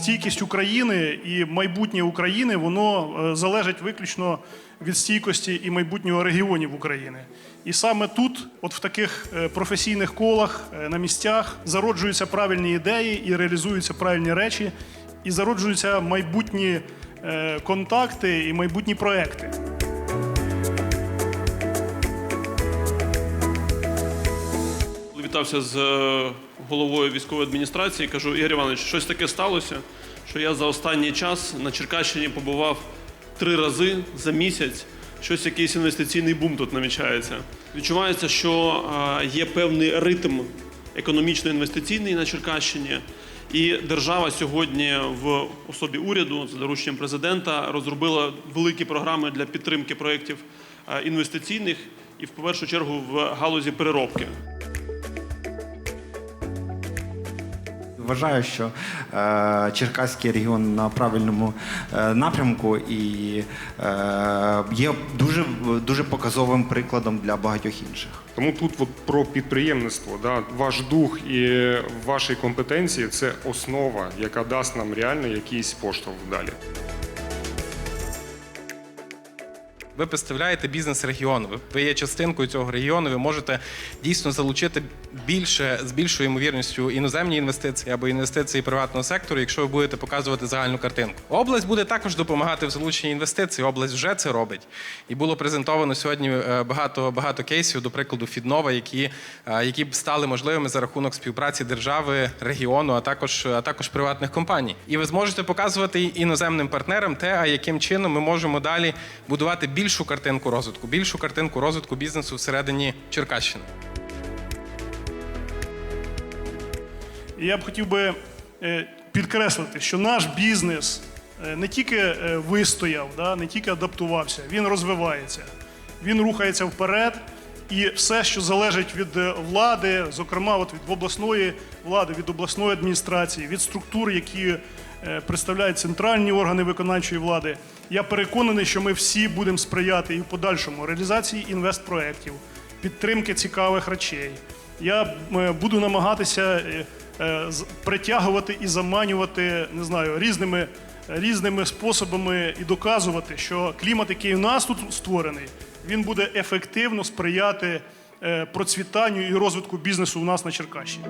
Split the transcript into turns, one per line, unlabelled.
стійкість України і майбутнє України воно е, залежить виключно від стійкості і майбутнього регіонів України. І саме тут, от в таких е, професійних колах е, на місцях, зароджуються правильні ідеї і реалізуються правильні речі, і зароджуються майбутні контакти і майбутні проекти.
Вітався з е, головою військової адміністрації. Кажу, Ігор Іванович, щось таке сталося, що я за останній час на Черкащині побував три рази за місяць. Щось якийсь інвестиційний бум тут намічається. Відчувається, що е, є певний ритм економічно-інвестиційний на Черкащині. І держава сьогодні в особі уряду за дорученням президента розробила великі програми для підтримки проєктів е, інвестиційних і в першу чергу в галузі переробки.
Вважаю, що е, Черкаський регіон на правильному е, напрямку і е, є дуже, дуже показовим прикладом для багатьох інших.
Тому тут от про підприємництво, да, ваш дух і ваші компетенції це основа, яка дасть нам реально якийсь поштовх далі.
Ви представляєте бізнес регіону. Ви- є частинкою цього регіону. Ви можете дійсно залучити більше з більшою ймовірністю іноземні інвестиції або інвестиції приватного сектору, якщо ви будете показувати загальну картинку. Область буде також допомагати в залученні інвестицій. Область вже це робить. І було презентовано сьогодні е, багато багато кейсів, до прикладу, Фіднова, які, е, які б стали можливими за рахунок співпраці держави, регіону, а також, а також приватних компаній. І ви зможете показувати іноземним партнерам те, а яким чином ми можемо далі будувати більшу картинку розвитку, більшу картинку розвитку бізнесу всередині Черкащини.
Я б хотів би е, підкреслити, що наш бізнес е, не тільки е, вистояв, не тільки адаптувався, він розвивається, він рухається вперед. І все, що залежить від влади, зокрема от від обласної влади, від обласної адміністрації, від структур, які представляють центральні органи виконавчої влади, я переконаний, що ми всі будемо сприяти і в подальшому реалізації інвестпроєктів, підтримки цікавих речей. Я е, буду намагатися е, е, притягувати і заманювати, не знаю, різними, різними способами і доказувати, що клімат, який у нас тут створений, він буде ефективно сприяти е, процвітанню і розвитку бізнесу у нас на Черкащині.